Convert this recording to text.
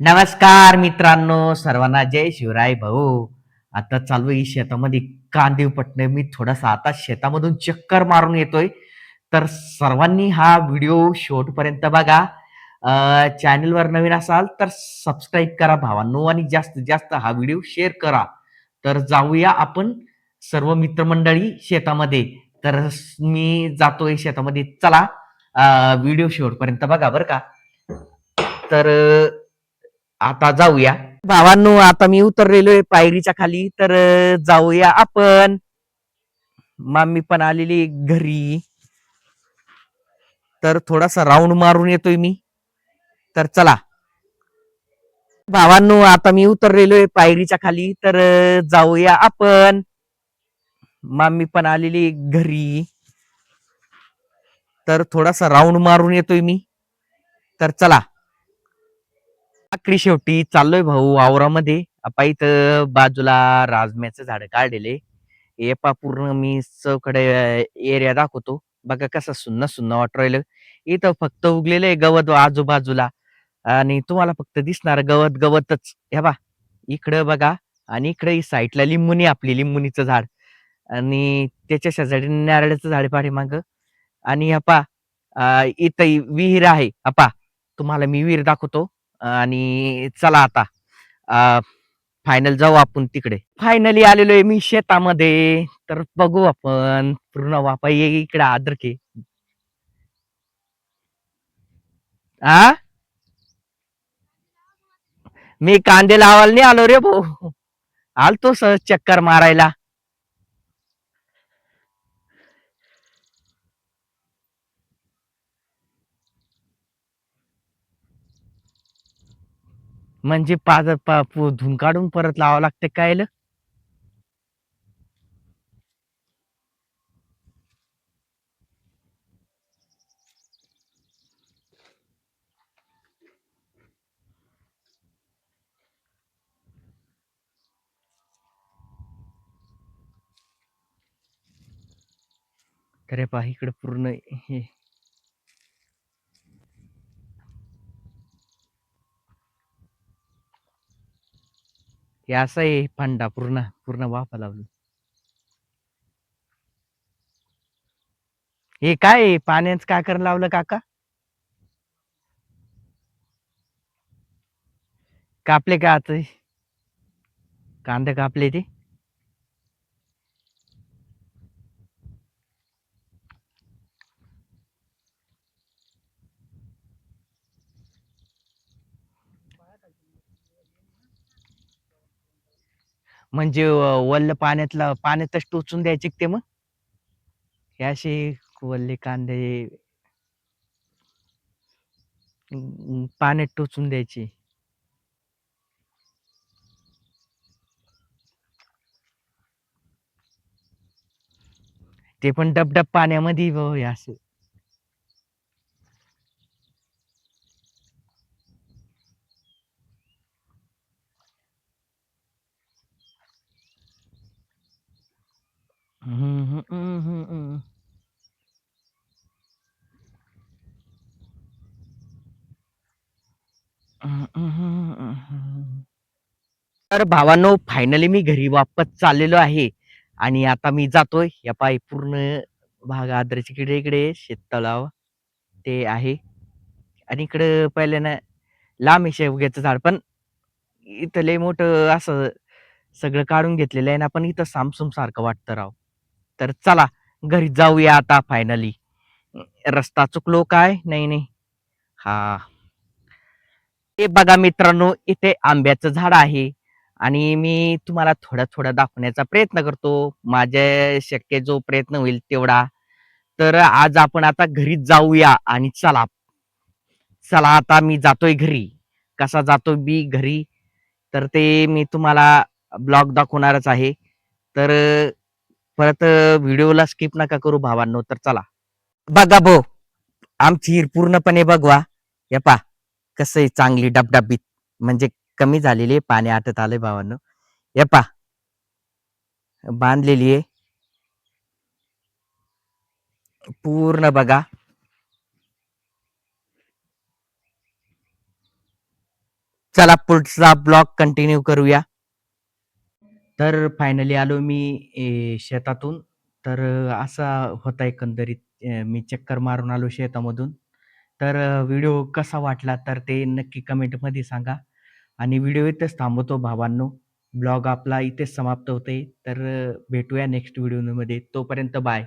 नमस्कार मित्रांनो सर्वांना जय शिवराय भाऊ. आता चालू आहे शेतामध्ये कांदे पटणे. मी थोडासा आता शेतामधून चक्कर मारून येतोय. तर सर्वांनी हा व्हिडिओ शेवटपर्यंत बघा. चॅनलवर नवीन असाल तर सबस्क्राईब करा भावांनो आणि जास्तीत जास्त हा व्हिडिओ शेअर करा. तर जाऊया आपण सर्व मित्रमंडळी शेतामध्ये. तर मी जातोय शेतामध्ये. चला व्हिडिओ शेवटपर्यंत बघा बरं का. तर आता जाऊया. भावांनो आता मी उतरलेलो आहे पायरीच्या खाली तर जाऊया आपण. मामी पण आलेली घरी. तर थोडासा राऊंड मारून येतोय मी. तर चला. भावांनो आता मी उतरलेलो आहे पायरीच्या खाली तर जाऊया आपण. मामी पण आलेली घरी. तर थोडासा राऊंड मारून येतोय मी. तर चला. आकडी शेवटी चाललोय भाऊ वावरामध्ये. आपा इथं बाजूला राजम्याचं झाड काढलेले. एपा पूर्ण मी चौकडे एरिया दाखवतो. बघा कसं सुन्न सुन्न वाटू राहिलं. इथं फक्त उगलेलं आहे गवत आजूबाजूला. आणि तुम्हाला फक्त दिसणार गवत गवतच. हे बा इकडं बघा आणि इकडे ही साईडला लिंबुनी आपली लिंबुनीचं झाड. आणि त्याच्या शेजारी नारळाचं झाड पाठीमाग आणि अपा इथं विहीर आहे. अपा तुम्हाला मी विहीर दाखवतो. आणि चला आता फायनल जाऊ आपण तिकडे. फायनली आलेलो आहे मी शेतामध्ये. तर बघू आपण पूर्ण वापा ये इकडे आदरके आ? मी कांदे लावायला नाही आलो रे भाऊ. आलतो सहज चक्कर मारायला. म्हणजे पाच पा पु- धुन काढून परत लावावं लागतं काय ल? अरे पा इकडे पूर्ण हे हे असं आहे फांडा पूर्ण पूर्ण वाफा लावलं. हे काय पाण्याच पाण्याचं काय करायला लावलं काका? कापले का आता कांदे कापले ते? म्हणजे वल्ल पाण्यातला पाण्यातच टोचून द्यायचे ते मग? हे असे वल्ले कांदे. पाण्यात टोचून द्यायचे. ते पण डबडब पाण्यामध्ये हो, असे असं. हम्म, हम्म, तर भावांनो फायनली मी घरी वापस चाललेलो आहे. आणि आता मी जातोय. या पायी पूर्ण भाग आद्रच्या इकडे इकडे शेततळाव ते आहे. आणि इकडं पहिले ना लांब आहे शेवग्याचं झाड पण इथं लय मोठं असं सगळं काढून घेतलेलं आहे ना पण इथं सामसूम सारखं वाटतं राव. तर चला घरी जाऊया आता फायनली रस्ता चुकलो काय? नाही नाही. हा. हे बघा मित्रांनो इथे आंब्याचं झाड आहे. आणि मी तुम्हाला थोडा थोडा दाखवण्याचा प्रयत्न करतो. माझ्या शक्य जो प्रयत्न होईल तेवढा. तर आज आपण आता घरी जाऊया आणि चला. चला आता मी जातोय घरी. कसा जातो मी घरी? तर ते मी तुम्हाला ब्लॉग दाखवणारच आहे. तर परत व्हिडिओला स्किप नका करू भावांनो तर चला. बघा भो आमची हिर पूर्णपणे बघवा. या पा कसं आहे चांगली डबडबीत? म्हणजे कमी झालेली आहे पाणी आटत आलंय भावांनो. या पा बांधलेली आहे. पूर्ण बघा. चला पुढचा ब्लॉग कंटिन्यू करूया. तर फायनली आलो मी ए, शेतातून. तर असा होता एकंदरीत मी चक्कर मारून आलो शेतामधून. तर व्हिडिओ कसा वाटला तर ते नक्की कमेंटमध्ये सांगा. आणि व्हिडिओ इथेच थांबवतो भावांनो. ब्लॉग आपला इथेच समाप्त होते तर अ, भेटूया नेक्स्ट व्हिडिओमध्ये. तोपर्यंत बाय.